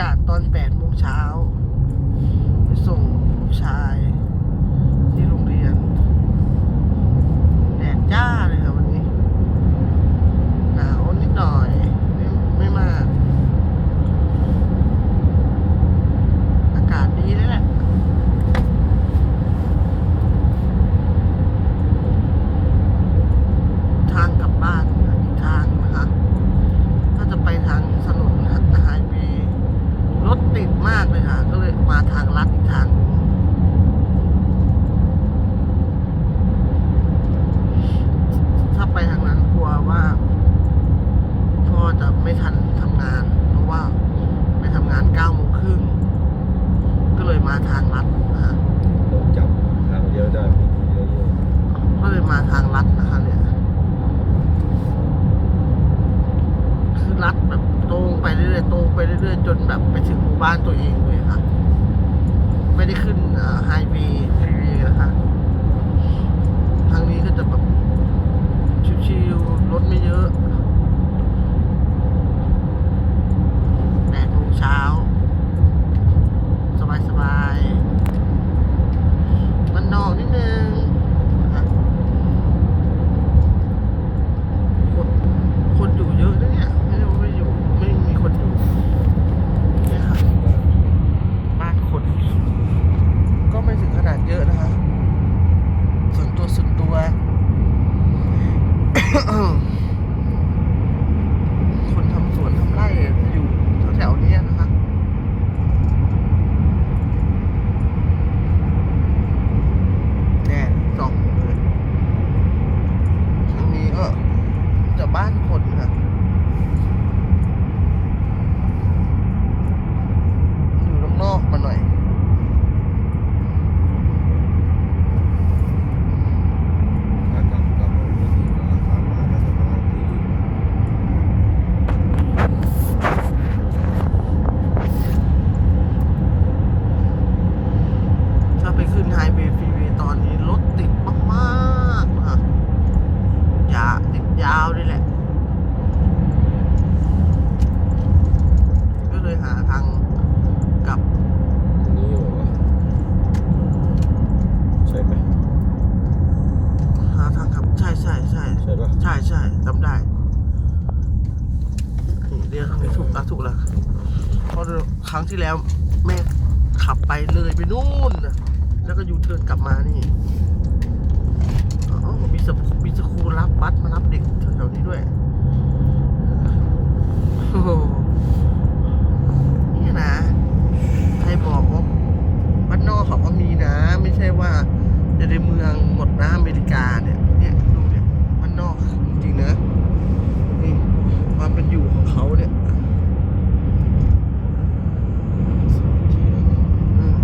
ากาศตอนแปดโมงเช้าไปส่งลูกชาย ที่โรงเรียน แดดจ้าเลยครับวันนี้ หนาวนิดหน่อยไม่ไม่มาก อากาศดีเลยแหละทางกลับบ้านอีกทางนะคะถ้าจะไปทางถนนไฮเวย์รถติด มากเลยค่ะ ก็เลยมาทางลัดอีกทางหนึ่งถ้าไปทางนั้นกลัวว่าพ่อจะไม่ทันทำงาน เพราะว่าไปทำงานเก้าโมงครึ่งก็เลยมาทางลัดนะคะ รถจับทางเดียวได้มีเยอะ ก็เลยมาทางลัดนะคะเนี่ย คือลัดแบบตรงไปเรื่อยๆตรงไปเรื่อยๆจนแบบไปถึงหมู่บ้านตัวเองเลยค่ะ ไม่ได้ขึ้นไฮวีฟรีนะคะทางนี้ก็จะแบบชิวๆรถไม่เยอะแปดโมงเช้า สบายๆมันนอกนิดนึงนะคะคนคนอยู่เยอะนะเนี่ย ไม่ได้ว่าไม่อยู่ ไม่มีคนอยู่เนี่ยค่ะ บ้านคน ก็ไม่ถึงขนาดเยอะนะคะ ส่วนตัวส่วนตัว คนทำสวนทำไร่อยู่แถวๆเนี้ยนะคะ แดดส่องเลยทางนี้ก็จะบ้านคนค่ะ อยู่นอกๆมาหน่อย ๆถ้ากลับกลับมาไม่ดีกว่าขามาก็จะมาดีกว่า ถ้าไปขึ้นไฮเวย์ฟรีเวย์ตอนนี้รถติดมากๆค่ะยาติดยาวเลยแหละ ก็เลยหาทางกลับ ตรงนี้เหรอวะใช่ไหม หาทางกลับ ใช่ใช่ใช่ ใช่ปะ ใช่ใช่จำได้ นี่เรียกทางนี้ถูกแล้วถูกแล้วเพราะครั้งที่แล้วแม่ขับไปเลยไปนู่นนะแล้วก็ยูเทิร์นกลับมานี่อ๋อมีสกูมีสกูรับบัสมารับเด็กแถวๆนี้ด้วยโอ้โหนี่นะ ใครบอกว่าบ้านนอกเขาก็มีนะ ไม่ใช่ว่าจะในเมืองหมดนะอเมริกาเนี่ย เนี่ยดูเนี่ยบ้านนอกจริงๆนะ นี่ความเป็นอยู่ของเขาเนี่ยอืม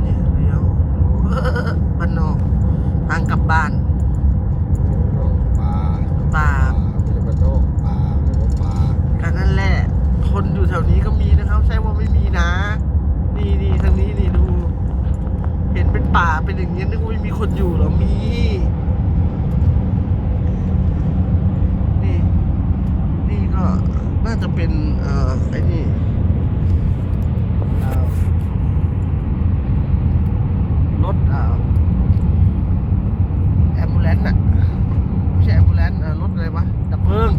เนี่ยเลี้ยว บ้านนอกทางกลับบ้าน ป่า ป่า ไม่ใช่บ้านนอกป่าไม่ว่าป่า กันนั่นแหละ คนอยู่แถ วนี้ก็มีนะครับ ใช่ว่าไม่มีนะนี่นี่ทางนี้นี่ดู เห็นเป็นป่าเป็นอย่างเงี้ยนึกว่าไม่มีคนอยู่หรอมีนี่นี่ก็น่าจะเป็นเอ่อไอ้นี่เอ่อรถเอ่อแอมบูเลนต์อะไม่ใช่แอมบูเลนต์เอ่อรถอะไรวะดับเพลิง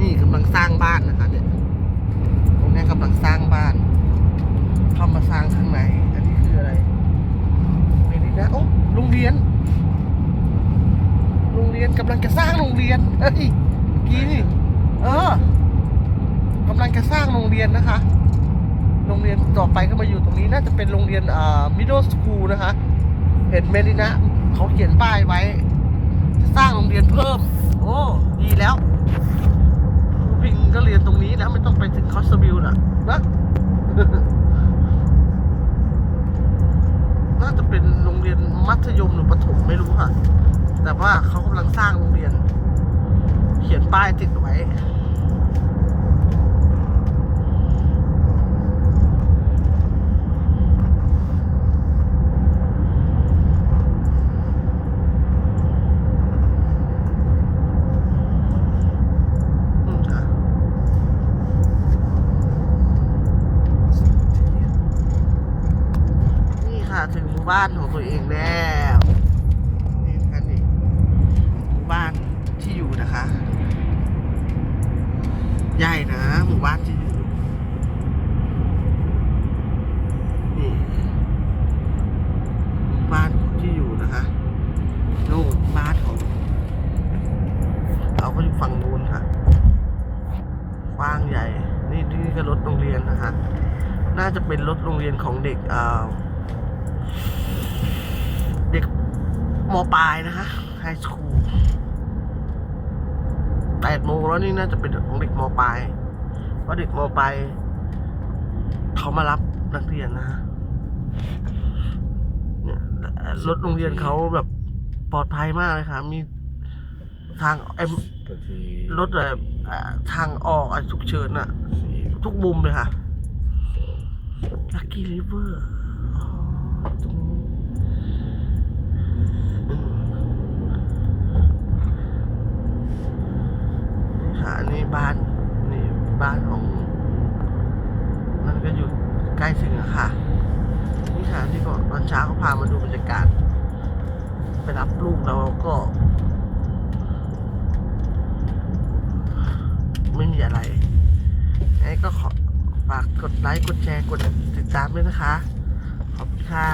นี่กำลังสร้างบ้านนะคะเนี่ย ตรงเนี้ยกำลังสร้างบ้าน เข้ามาสร้างข้างใน อันนี้คืออะไรไม่ได้นะ โรงเรียน โรงเรียนกำลังจะสร้างโรงเรียนเฮ้ยเมื่อกี้นี่เออกำลังจะสร้างโรงเรียนนะคะ โรงเรียนต่อไปก็มาอยู่ตรงนี้น่าจะเป็นโรงเรียนอ่า middle school นะคะ เห็นเมลินะเขาเขียนป้ายไว้ จะสร้างโรงเรียนเพิ่ม โอ้ดีแล้วพิงก็เรียนตรงนี้แล้วไม่ต้องไปถึงคอสบิลน่ะนะ อะแต่ว่าเขากำลังสร้างโรงเรียน เขียนป้ายติดไว้นี่ค่ะถึงบ้านของตัวเองแน่าจะเป็นรถโรงเรียนของเด็กอ่าเด็กมปลายนะคะไฮสคูลแปดโมงแล้วนี่น่าจะเป็นของเด็กมปลายเพราะเด็กมปลายเขามารับนักเรียนนะฮะเนี่ยรถโรงเรียนเขาแบบปลอดภัยมากเลยค่ะ มีทางเอ็มก็ที่รถแบบอ่าทางออกอะฉุกเฉินอะสี่ทุกมุมเลยค่ะสอง ลักกี้ริเวอร์ตรงนี้นี่ค่ะอันนี้บ้าน นี่บ้านของ มันก็อยู่ใกล้ถึงอะค่ะ นี่ค่ะที่ก่อนตอนเช้าเขาพามาดูบรรยากาศ ไปรับลูกแล้วก็ ไม่มีอะไรไงก็ขอฝาก กดไลค์ กดแชร์ กดติดตามด้วยนะคะ ขอบคุณค่ะ